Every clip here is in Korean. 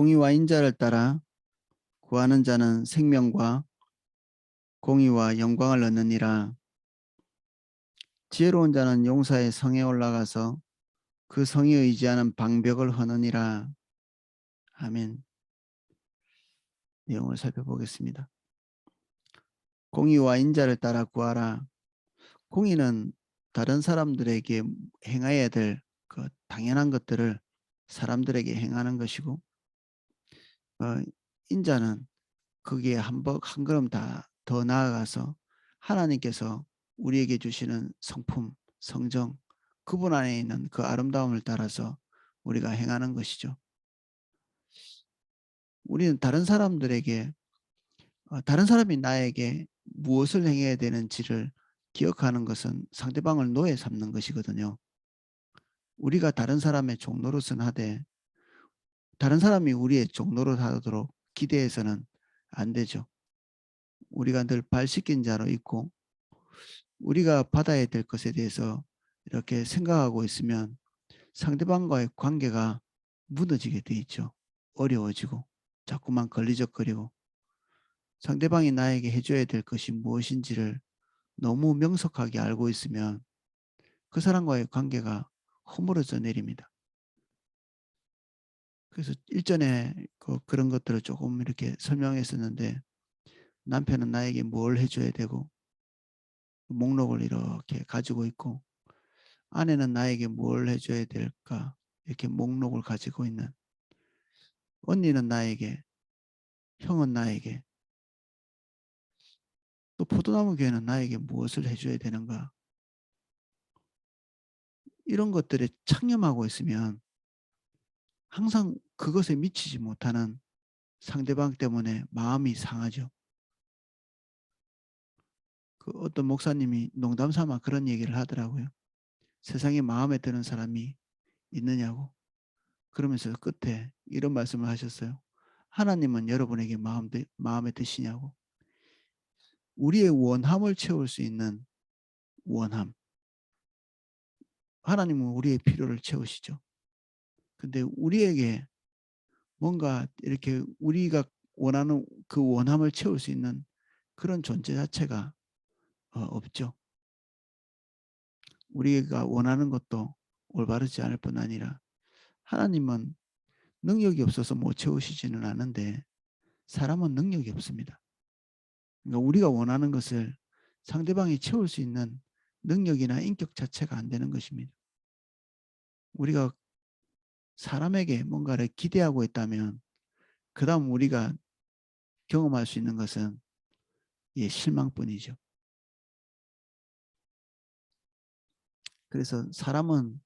공의와 인자를 따라 구하는 자는 생명과 공의와 영광을 얻느니라. 지혜로운 자는 용사의 성에 올라가서 그 성에 의지하는 방벽을 허느니라. 아멘. 내용을 살펴보겠습니다. 공의와 인자를 따라 구하라. 공의는 다른 사람들에게 행해야 될 그 당연한 것들을 사람들에게 행하는 것이고 어, 인자는 거기에 한번 한 걸음 다 더 나아가서 하나님께서 우리에게 주시는 성품, 성정, 그분 안에 있는 그 아름다움을 따라서 우리가 행하는 것이죠. 우리는 다른 사람들에게 어, 다른 사람이 나에게 무엇을 행해야 되는지를 기억하는 것은 상대방을 노예 삼는 것이거든요. 우리가 다른 사람의 종로로선 하되 다른 사람이 우리의 종로를 하도록 기대해서는 안 되죠. 우리가 늘 발 씻긴 자로 있고 우리가 받아야 될 것에 대해서 이렇게 생각하고 있으면 상대방과의 관계가 무너지게 돼 있죠. 어려워지고 자꾸만 걸리적거리고 상대방이 나에게 해줘야 될 것이 무엇인지를 너무 명석하게 알고 있으면 그 사람과의 관계가 허물어져 내립니다. 그래서 일전에 그 그런 것들을 조금 이렇게 설명했었는데 남편은 나에게 뭘 해줘야 되고 목록을 이렇게 가지고 있고 아내는 나에게 뭘 해줘야 될까 이렇게 목록을 가지고 있는 언니는 나에게 형은 나에게 또 포도나무 교회는 나에게 무엇을 해줘야 되는가? 이런 것들에 창념하고 있으면 항상 그것에 미치지 못하는 상대방 때문에 마음이 상하죠. 그 어떤 목사님이 농담 삼아 그런 얘기를 하더라고요. 세상에 마음에 드는 사람이 있느냐고. 그러면서 끝에 이런 말씀을 하셨어요. 하나님은 여러분에게 마음, 마음에 드시냐고. 우리의 원함을 채울 수 있는 원함. 하나님은 우리의 필요를 채우시죠. 근데 우리에게 뭔가 이렇게 우리가 원하는 그 원함을 채울 수 있는 그런 존재 자체가 어, 없죠. 우리가 원하는 것도 올바르지 않을 뿐 아니라 하나님은 능력이 없어서 못 채우시지는 않은데 사람은 능력이 없습니다. 그러니까 우리가 원하는 것을 상대방이 채울 수 있는 능력이나 인격 자체가 안 되는 것입니다. 우리가 사람에게 뭔가를 기대하고 있다면 그 다음 우리가 경험할 수 있는 것은 예, 실망뿐이죠. 그래서 사람은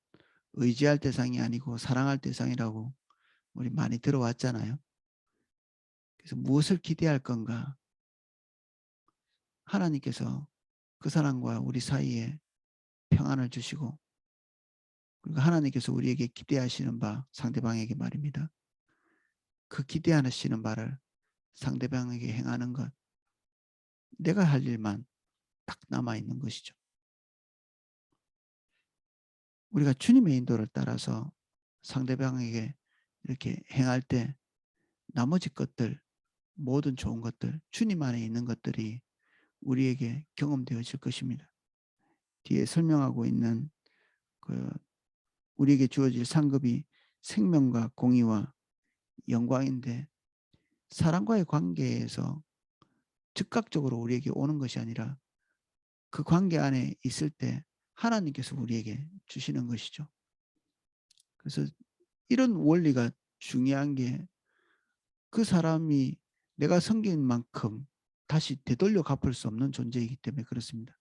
의지할 대상이 아니고 사랑할 대상이라고 우리 많이 들어왔잖아요. 그래서 무엇을 기대할 건가? 하나님께서 그 사람과 우리 사이에 평안을 주시고 그리고 하나님께서 우리에게 기대하시는 바 상대방에게 말입니다. 그 기대하시는 바를 상대방에게 행하는 것 내가 할 일만 딱 남아 있는 것이죠. 우리가 주님의 인도를 따라서 상대방에게 이렇게 행할 때 나머지 것들 모든 좋은 것들 주님 안에 있는 것들이 우리에게 경험되어질 것입니다. 뒤에 설명하고 있는 그 우리에게 주어질 상급이 생명과 공의와 영광인데 사람과의 관계에서 즉각적으로 우리에게 오는 것이 아니라 그 관계 안에 있을 때 하나님께서 우리에게 주시는 것이죠. 그래서 이런 원리가 중요한 게 그 사람이 내가 섬긴 만큼 다시 되돌려 갚을 수 없는 존재이기 때문에 그렇습니다.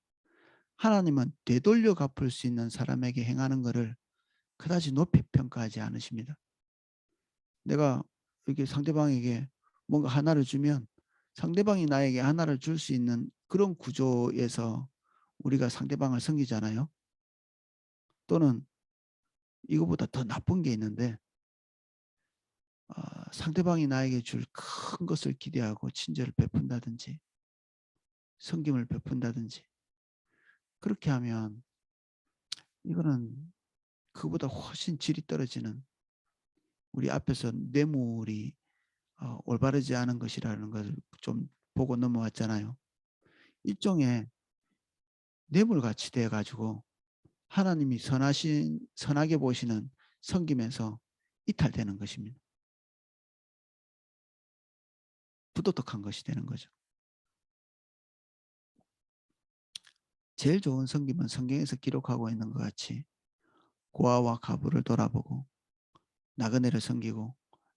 하나님은 되돌려 갚을 수 있는 사람에게 행하는 것을 그다지 높이 평가하지 않으십니다. 내가 이렇게 상대방에게 뭔가 하나를 주면 상대방이 나에게 하나를 줄 수 있는 그런 구조에서 우리가 상대방을 섬기잖아요. 또는 이거보다 더 나쁜 게 있는데 어, 상대방이 나에게 줄 큰 것을 기대하고 친절을 베푼다든지 성김을 베푼다든지 그렇게 하면 이거는 그보다 훨씬 질이 떨어지는 우리 앞에서 뇌물이 어, 올바르지 않은 것이라는 것을 좀 보고 넘어왔잖아요. 일종의 뇌물같이 돼 가지고 하나님이 선하신 선하게 보시는 섬김에서 이탈되는 것입니다. 부도덕한 것이 되는 거죠. 제일 좋은 섬김은 성경에서 기록하고 있는 것 같이 고아와 가부를 돌아보고 나그네를 섬기고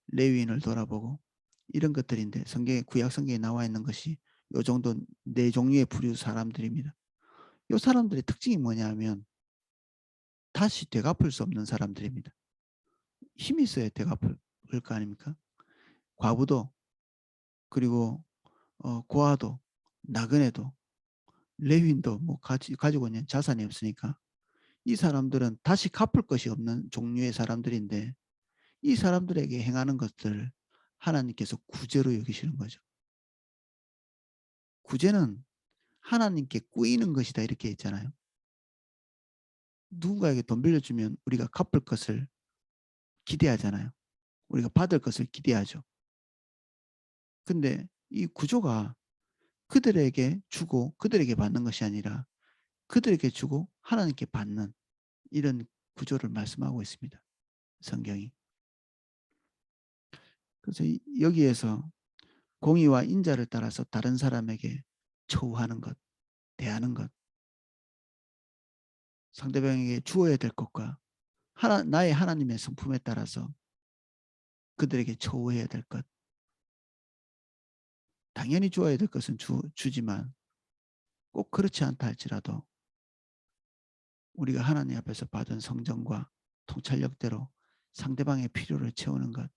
레위인을 돌아보고 이런 것들인데 성경에 구약 성경에 나와 있는 것이 요 정도 네 종류의 부류 사람들입니다. 요 사람들의 특징이 뭐냐면 다시 되갚을 수 없는 사람들입니다. 힘이 있어야 되갚을 거 아닙니까? 과부도 그리고 어, 고아도 나그네도 레윈도 뭐 가지, 가지고 있는 자산이 없으니까 이 사람들은 다시 갚을 것이 없는 종류의 사람들인데 이 사람들에게 행하는 것들 하나님께서 구제로 여기시는 거죠. 구제는 하나님께 꾸이는 것이다 이렇게 했잖아요. 누군가에게 돈 빌려주면 우리가 갚을 것을 기대하잖아요. 우리가 받을 것을 기대하죠. 근데 이 구조가 그들에게 주고 그들에게 받는 것이 아니라 그들에게 주고 하나님께 받는 이런 구조를 말씀하고 있습니다. 성경이. 그래서 여기에서 공의와 인자를 따라서 다른 사람에게 처우하는 것, 대하는 것, 상대방에게 주어야 될 것과 하나, 나의 하나님의 성품에 따라서 그들에게 처우해야 될 것. 당연히 주어야 될 것은 주, 주지만 꼭 그렇지 않다 할지라도 우리가 하나님 앞에서 받은 성정과 통찰력대로 상대방의 필요를 채우는 것.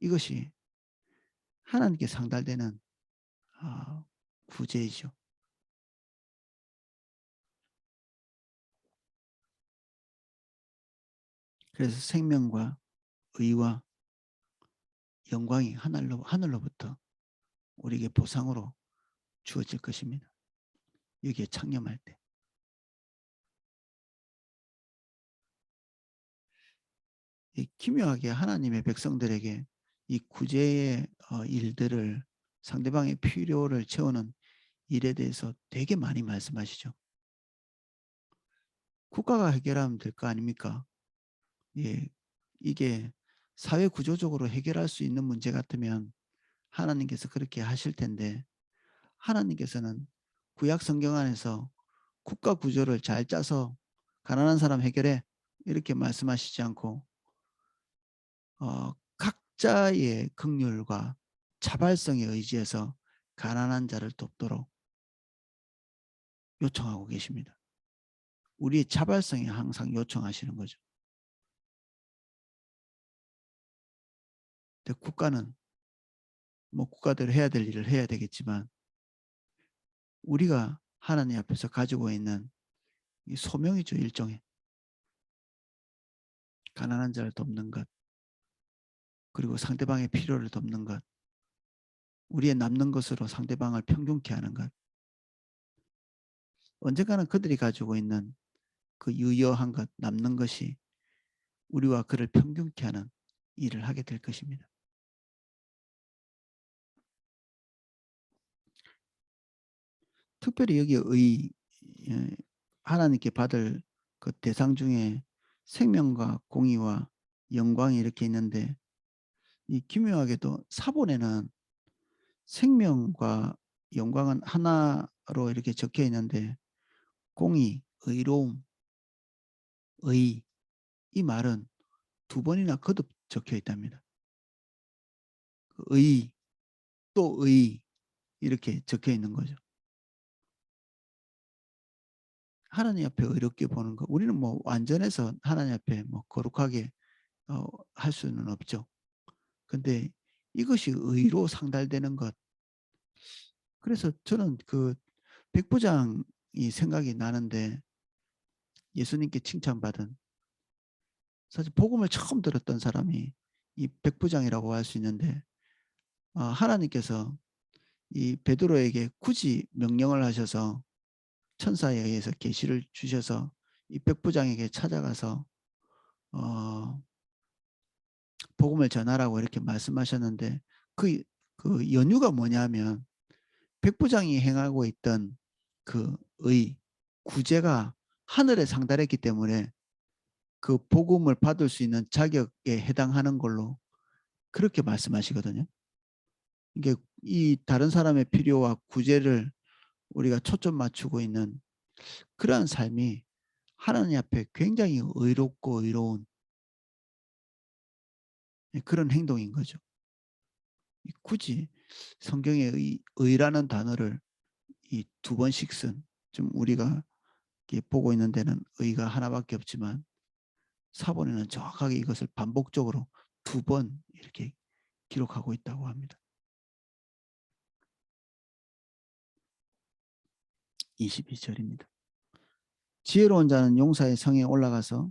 이것이 하나님께 상달되는 어, 구제이죠. 그래서 생명과 의와 영광이 하늘로, 하늘로부터 우리에게 보상으로 주어질 것입니다. 여기에 창념할 때. 기묘하게 하나님의 백성들에게 이 구제의 어, 일들을 상대방의 필요를 채우는 일에 대해서 되게 많이 말씀하시죠. 국가가 해결하면 될 거 아닙니까? 예, 이게 사회 구조적으로 해결할 수 있는 문제 같으면 하나님께서 그렇게 하실 텐데 하나님께서는 구약 성경 안에서 국가 구조를 잘 짜서 가난한 사람 해결해 이렇게 말씀하시지 않고 어, 각자의 극률과 자발성에 의지해서 가난한 자를 돕도록 요청하고 계십니다. 우리의 자발성에 항상 요청하시는 거죠. 국가는 뭐 국가대로 해야 될 일을 해야 되겠지만 우리가 하나님 앞에서 가지고 있는 이 소명이죠 일종의 가난한 자를 돕는 것 그리고 상대방의 필요를 돕는 것 우리의 남는 것으로 상대방을 평균케 하는 것 언젠가는 그들이 가지고 있는 그 유효한 것 남는 것이 우리와 그를 평균케 하는 일을 하게 될 것입니다. 특별히 여기 의 예, 하나님께 받을 그 대상 중에 생명과 공의와 영광이 이렇게 있는데 이 기묘하게도 사본에는 생명과 영광은 하나로 이렇게 적혀 있는데 공의, 의로움, 의 이 말은 두 번이나 거듭 적혀 있답니다. 그 의, 또 의 이렇게 적혀 있는 거죠. 하나님 앞에 의롭게 보는 거. 우리는 뭐 완전해서 하나님 앞에 뭐 거룩하게 어, 할 수는 없죠. 근데 이것이 의로 상달되는 것. 그래서 저는 그 백부장이 생각이 나는데 예수님께 칭찬받은 사실 복음을 처음 들었던 사람이 이 백부장이라고 할 수 있는데 어, 하나님께서 이 베드로에게 굳이 명령을 하셔서 천사에 의해서 계시를 주셔서 이 백부장에게 찾아가서 어, 복음을 전하라고 이렇게 말씀하셨는데 그, 그 연유가 뭐냐면 백부장이 행하고 있던 그 의 구제가 하늘에 상달했기 때문에 그 복음을 받을 수 있는 자격에 해당하는 걸로 그렇게 말씀하시거든요. 이게 이 다른 사람의 필요와 구제를 우리가 초점 맞추고 있는 그러한 삶이 하나님 앞에 굉장히 의롭고 의로운 그런 행동인 거죠. 굳이 성경에 의, 의라는 단어를 이 두 번씩 쓴 좀 우리가 보고 있는 데는 의가 하나밖에 없지만 사본에는 정확하게 이것을 반복적으로 두 번 이렇게 기록하고 있다고 합니다. 22절입니다. 지혜로운 자는 용사의 성에 올라가서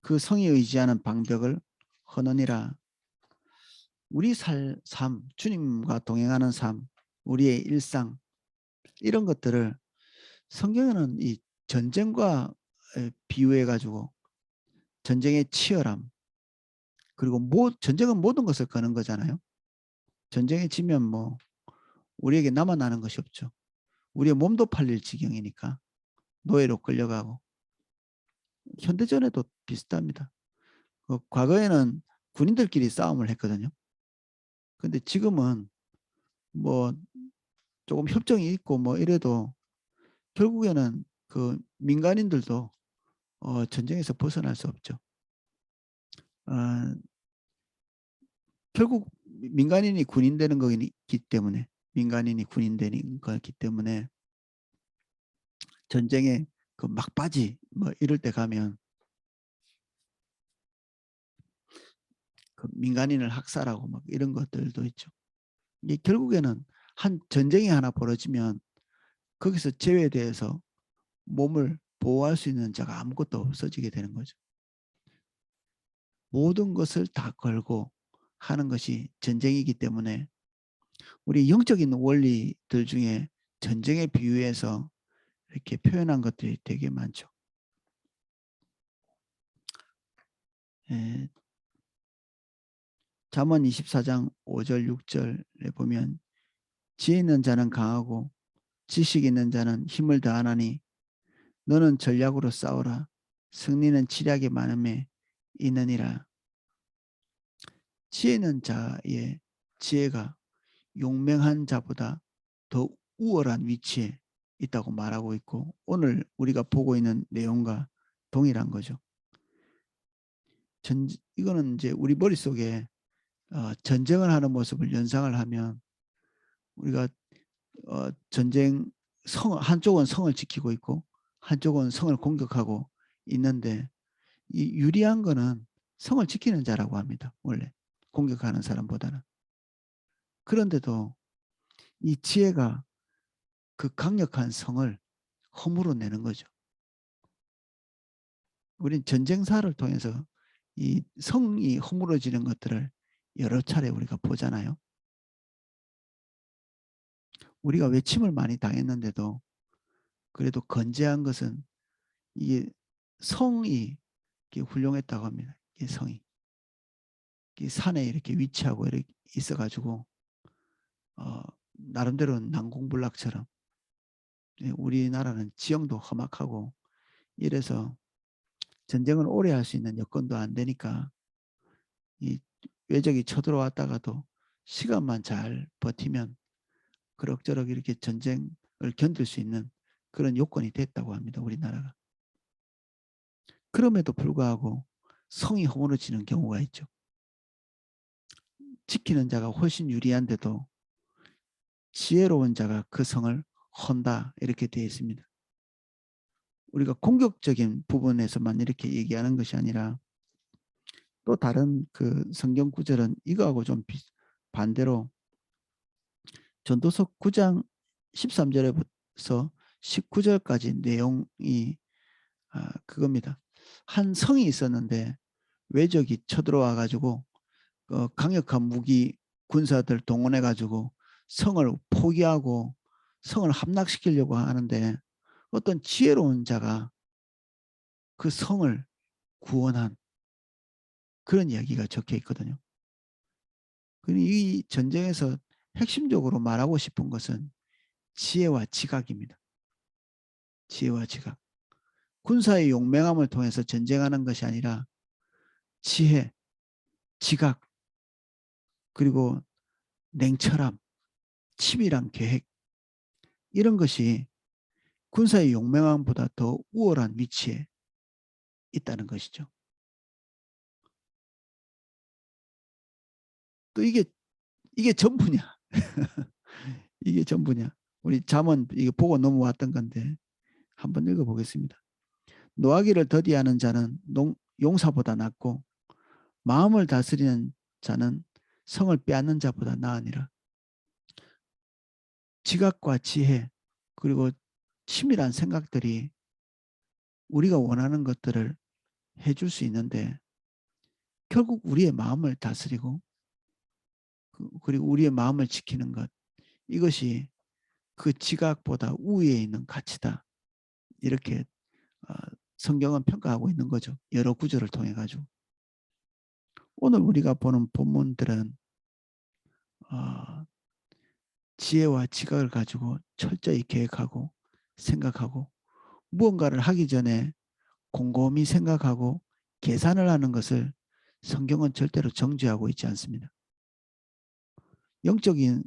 그 성에 의지하는 방벽을 허느니라. 우리 살, 삶, 주님과 동행하는 삶, 우리의 일상 이런 것들을 성경에는 이 전쟁과 비유해 가지고 전쟁의 치열함 그리고 모, 전쟁은 모든 것을 거는 거잖아요. 전쟁에 지면 뭐 우리에게 남아나는 것이 없죠. 우리의 몸도 팔릴 지경이니까 노예로 끌려가고 현대전에도 비슷합니다. 그 과거에는 군인들끼리 싸움을 했거든요. 근데 지금은 뭐 조금 협정이 있고 뭐 이래도 결국에는 그 민간인들도 어 전쟁에서 벗어날 수 없죠. 어 결국 민간인이 군인 되는 거기 때문에 민간인이 군인 되는 거기 때문에 전쟁에 그 막바지 뭐 이럴 때 가면 그 민간인을 학살하고 막 이런 것들도 있죠. 이게 결국에는 한 전쟁이 하나 벌어지면 거기서 제외돼서 몸을 보호할 수 있는 자가 아무것도 없어지게 되는 거죠. 모든 것을 다 걸고 하는 것이 전쟁이기 때문에 우리 영적인 원리들 중에 전쟁에 비유해서 이렇게 표현한 것들이 되게 많죠. 에, 잠언 24장 5절 6절에 보면 지혜 있는 자는 강하고 지식 있는 자는 힘을 다하나니 너는 전략으로 싸우라 승리는 치략이 많음에 있느니라 지혜 있는 자의 지혜가 용맹한 자보다 더 우월한 위치에 있다고 말하고 있고 오늘 우리가 보고 있는 내용과 동일한 거죠. 전, 이거는 이제 우리 머릿속에 어, 전쟁을 하는 모습을 연상을 하면 우리가 어, 전쟁 성 한쪽은 성을 지키고 있고 한쪽은 성을 공격하고 있는데 이 유리한 거는 성을 지키는 자라고 합니다. 원래 공격하는 사람보다는 그런데도 이 지혜가 그 강력한 성을 허물어 내는 거죠. 우린 전쟁사를 통해서 이 성이 허물어지는 것들을 여러 차례 우리가 보잖아요. 우리가 외침을 많이 당했는데도 그래도 건재한 것은 이게 성이 훌륭했다고 합니다. 이 성이. 이 산에 이렇게 위치하고 이렇게 있어가지고 어, 나름대로 난공불락처럼 예, 우리나라는 지형도 험악하고 이래서 전쟁을 오래 할 수 있는 여건도 안 되니까 이 외적이 쳐들어왔다가도 시간만 잘 버티면 그럭저럭 이렇게 전쟁을 견딜 수 있는 그런 요건이 됐다고 합니다. 우리나라가. 그럼에도 불구하고 성이 허물어지는 경우가 있죠. 지키는 자가 훨씬 유리한데도 지혜로운 자가 그 성을 헌다 이렇게 되어 있습니다. 우리가 공격적인 부분에서만 이렇게 얘기하는 것이 아니라 또 다른 그 성경 구절은 이거하고 좀 반대로 전도서 9장 13절에서 19절까지 내용이 아, 그겁니다. 한 성이 있었는데 외적이 쳐들어와 가지고 어, 강력한 무기 군사들 동원해 가지고 성을 포기하고 성을 함락시키려고 하는데 어떤 지혜로운 자가 그 성을 구원한 그런 이야기가 적혀 있거든요. 이 전쟁에서 핵심적으로 말하고 싶은 것은 지혜와 지각입니다. 지혜와 지각. 군사의 용맹함을 통해서 전쟁하는 것이 아니라 지혜, 지각, 그리고 냉철함, 치밀한 계획 이런 것이 군사의 용맹함보다 더 우월한 위치에 있다는 것이죠. 또 이게 이게 전부냐? 이게 전부냐? 우리 잠언 이게 보고 넘어왔던 건데 한번 읽어보겠습니다. 노하기를 더디하는 자는 농, 용사보다 낫고 마음을 다스리는 자는 성을 빼앗는 자보다 나으니라. 지각과 지혜 그리고 치밀한 생각들이 우리가 원하는 것들을 해줄 수 있는데 결국 우리의 마음을 다스리고 그, 그리고 우리의 마음을 지키는 것. 이것이 그 지각보다 우위에 있는 가치다. 이렇게 어, 성경은 평가하고 있는 거죠. 여러 구절을 통해 가지고. 오늘 우리가 보는 본문들은 어, 지혜와 지각을 가지고 철저히 계획하고 생각하고 무언가를 하기 전에 곰곰이 생각하고 계산을 하는 것을 성경은 절대로 정죄하고 있지 않습니다. 영적인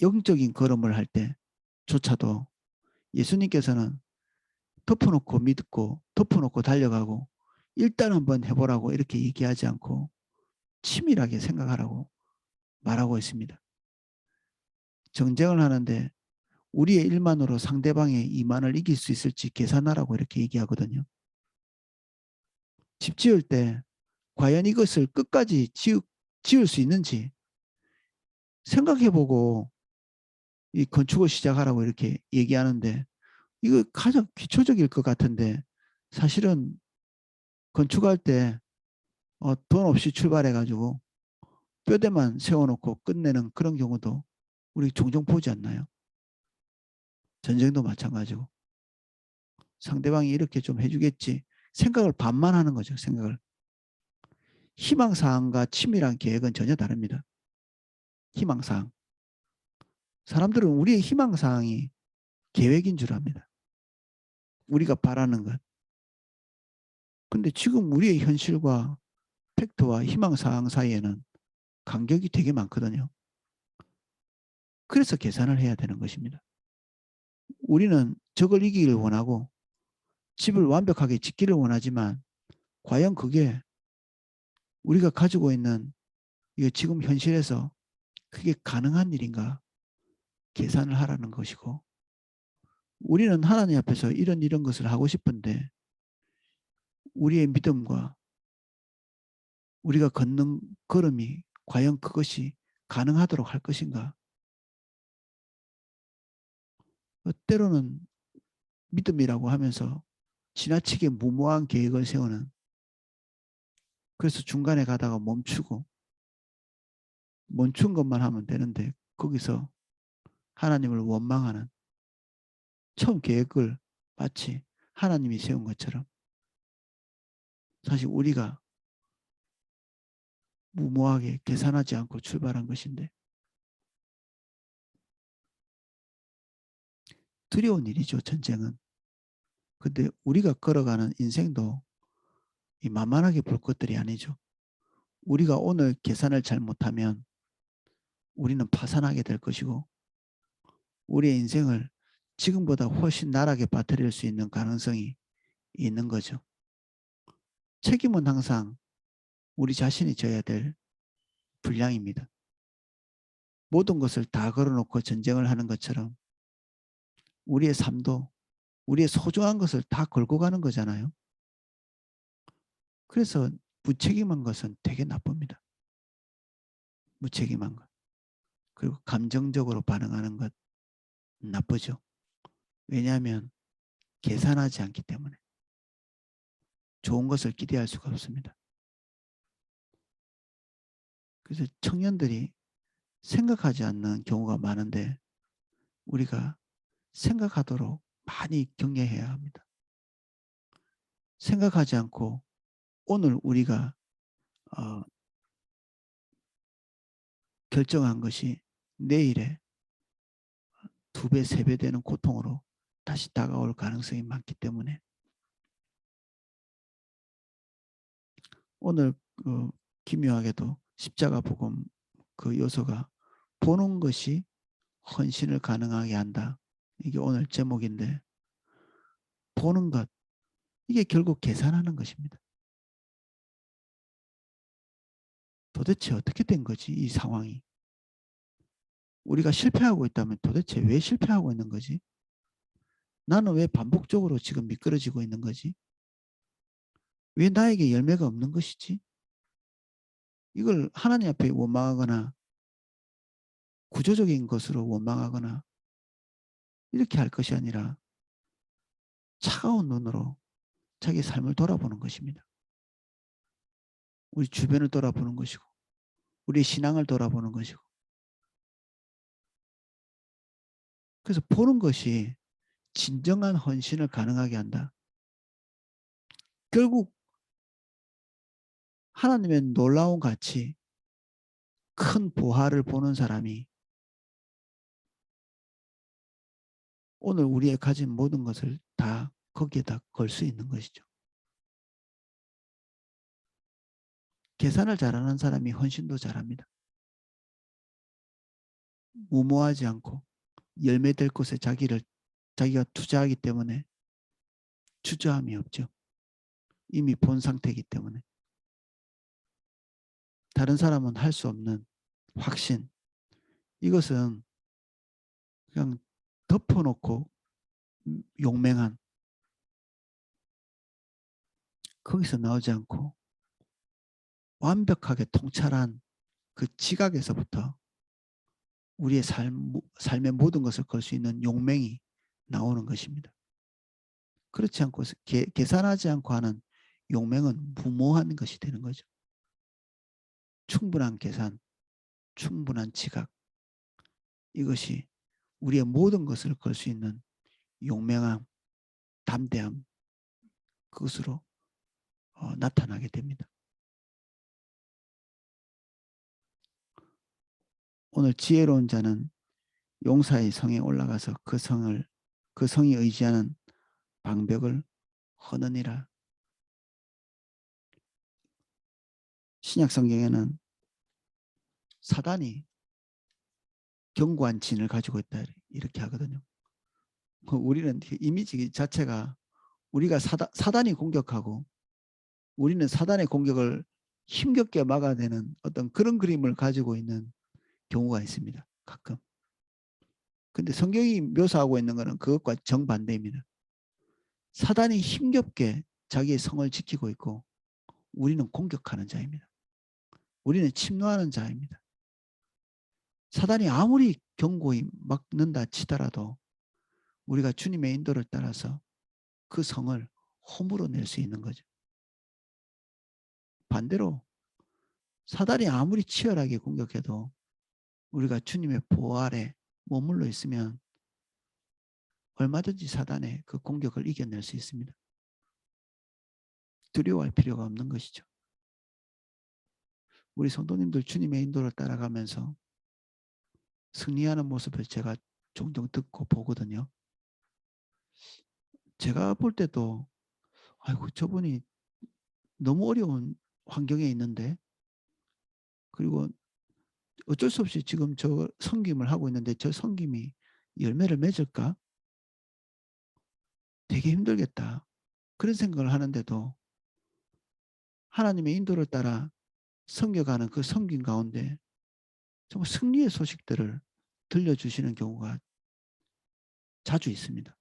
영적인 걸음을 할 때조차도 예수님께서는 덮어놓고 믿고 덮어놓고 달려가고 일단 한번 해보라고 이렇게 얘기하지 않고 치밀하게 생각하라고 말하고 있습니다. 정쟁을 하는데 우리의 일만으로 상대방의 이만을 이길 수 있을지 계산하라고 이렇게 얘기하거든요. 집 지을 때 과연 이것을 끝까지 지을 수 있는지 생각해보고 이 건축을 시작하라고 이렇게 얘기하는데 이거 가장 기초적일 것 같은데 사실은 건축할 때돈 어, 없이 출발해가지고 뼈대만 세워놓고 끝내는 그런 경우도 우리 종종 보지 않나요? 전쟁도 마찬가지고. 상대방이 이렇게 좀 해주겠지 생각을 반만 하는 거죠 생각을. 희망사항과 치밀한 계획은 전혀 다릅니다 희망사항. 사람들은 우리의 희망사항이 계획인 줄 압니다. 우리가 바라는 것. 근데 지금 우리의 현실과 팩트와 희망사항 사이에는 간격이 되게 많거든요. 그래서 계산을 해야 되는 것입니다. 우리는 적을 이기기를 원하고 집을 완벽하게 짓기를 원하지만 과연 그게 우리가 가지고 있는 이게 지금 현실에서 그게 가능한 일인가 계산을 하라는 것이고 우리는 하나님 앞에서 이런 이런 것을 하고 싶은데 우리의 믿음과 우리가 걷는 걸음이 과연 그것이 가능하도록 할 것인가? 때로는 믿음이라고 하면서 지나치게 무모한 계획을 세우는 그래서 중간에 가다가 멈추고 멈춘 것만 하면 되는데 거기서 하나님을 원망하는 처음 계획을 마치 하나님이 세운 것처럼 사실 우리가 무모하게 계산하지 않고 출발한 것인데 두려운 일이죠 전쟁은. 근데 우리가 걸어가는 인생도 이 만만하게 볼 것들이 아니죠. 우리가 오늘 계산을 잘못하면 우리는 파산하게 될 것이고 우리의 인생을 지금보다 훨씬 나락에 빠뜨릴 수 있는 가능성이 있는 거죠 책임은 항상 우리 자신이 져야 될 분량입니다 모든 것을 다 걸어놓고 전쟁을 하는 것처럼 우리의 삶도 우리의 소중한 것을 다 걸고 가는 거잖아요. 그래서 무책임한 것은 되게 나쁩니다. 무책임한 것. 그리고 감정적으로 반응하는 것 나쁘죠. 왜냐하면 계산하지 않기 때문에 좋은 것을 기대할 수가 없습니다. 그래서 청년들이 생각하지 않는 경우가 많은데 우리가 생각하도록 많이 경계해야 합니다. 생각하지 않고 오늘 우리가 어, 결정한 것이 내일에 두 배, 세 배 되는 고통으로 다시 다가올 가능성이 많기 때문에 오늘 그 기묘하게도 십자가 복음 그 요소가 보는 것이 헌신을 가능하게 한다. 이게 오늘 제목인데 보는 것 이게 결국 계산하는 것입니다. 도대체 어떻게 된 거지 이 상황이 우리가 실패하고 있다면 도대체 왜 실패하고 있는 거지? 나는 왜 반복적으로 지금 미끄러지고 있는 거지? 왜 나에게 열매가 없는 것이지? 이걸 하나님 앞에 원망하거나 구조적인 것으로 원망하거나 이렇게 할 것이 아니라 차가운 눈으로 자기 삶을 돌아보는 것입니다. 우리 주변을 돌아보는 것이고 우리 신앙을 돌아보는 것이고 그래서 보는 것이 진정한 헌신을 가능하게 한다. 결국 하나님의 놀라운 가치 큰 보화를 보는 사람이 오늘 우리의 가진 모든 것을 다 거기에다 걸 수 있는 것이죠. 계산을 잘하는 사람이 헌신도 잘합니다. 무모하지 않고 열매 될 곳에 자기를 자기가 투자하기 때문에 주저함이 없죠. 이미 본 상태이기 때문에. 다른 사람은 할 수 없는 확신. 이것은 그냥 덮어놓고 용맹한 거기서 나오지 않고 완벽하게 통찰한 그 지각에서부터 우리의 삶, 삶의 모든 것을 걸 수 있는 용맹이 나오는 것입니다. 그렇지 않고 계, 계산하지 않고 하는 용맹은 무모한 것이 되는 거죠. 충분한 계산, 충분한 지각 이것이 우리의 모든 것을 걸 수 있는 용맹함, 담대함 그것으로 어, 나타나게 됩니다. 오늘 지혜로운 자는 용사의 성에 올라가서 그 성을 그 성이 의지하는 방벽을 허느니라. 신약 성경에는 사단이 견고한 진을 가지고 있다 이렇게 하거든요. 그 우리는 이미지 자체가 우리가 사단, 사단이 공격하고 우리는 사단의 공격을 힘겹게 막아내는 어떤 그런 그림을 가지고 있는 경우가 있습니다. 가끔. 근데 성경이 묘사하고 있는 것은 그것과 정반대입니다. 사단이 힘겹게 자기의 성을 지키고 있고 우리는 공격하는 자입니다. 우리는 침노하는 자입니다. 사단이 아무리 견고히 막는다 치더라도 우리가 주님의 인도를 따라서 그 성을 홈으로 낼수 있는 거죠. 반대로 사단이 아무리 치열하게 공격해도 우리가 주님의 보호 아래 머물러 있으면 얼마든지 사단의 그 공격을 이겨낼 수 있습니다. 두려워할 필요가 없는 것이죠. 우리 성도님들 주님의 인도를 따라가면서 승리하는 모습을 제가 종종 듣고 보거든요. 제가 볼 때도 아이고 저분이 너무 어려운 환경에 있는데 그리고 어쩔 수 없이 지금 저 성김을 하고 있는데 저 성김이 열매를 맺을까? 되게 힘들겠다. 그런 생각을 하는데도 하나님의 인도를 따라 섬겨가는 그 섬김 가운데 정말 승리의 소식들을 들려주시는 경우가 자주 있습니다.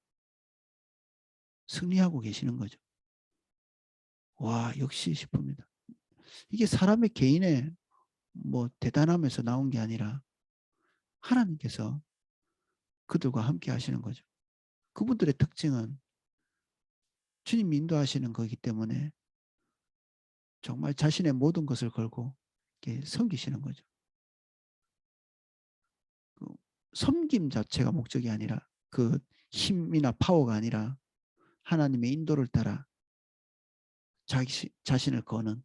승리하고 계시는 거죠. 와, 역시 싶습니다. 이게 사람의 개인의 뭐 대단함에서 나온 게 아니라 하나님께서 그들과 함께 하시는 거죠. 그분들의 특징은 주님 인도하시는 거기 때문에 정말 자신의 모든 것을 걸고 이렇게 섬기시는 거죠. 그 섬김 자체가 목적이 아니라 그 힘이나 파워가 아니라 하나님의 인도를 따라 자기 자신을 거는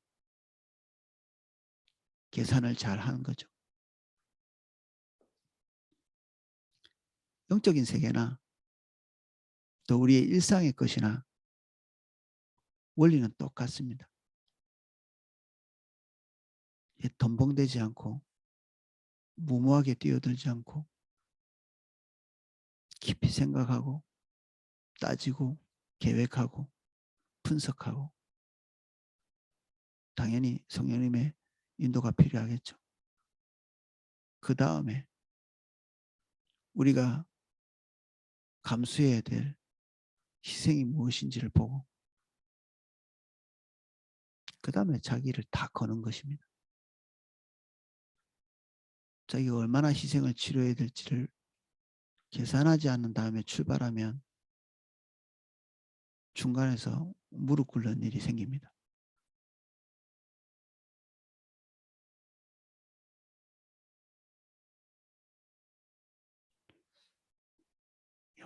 계산을 잘 하는 거죠. 영적인 세계나 또 우리의 일상의 것이나 원리는 똑같습니다. 덤벙대지 않고 무모하게 뛰어들지 않고 깊이 생각하고 따지고 계획하고 분석하고 당연히 성령님의 인도가 필요하겠죠. 그 다음에 우리가 감수해야 될 희생이 무엇인지를 보고 그 다음에 자기를 다 거는 것입니다. 자기가 얼마나 희생을 치러야 될지를 계산하지 않는 다음에 출발하면 중간에서 무릎 꿇는 일이 생깁니다.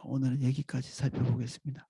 오늘은 여기까지 살펴보겠습니다.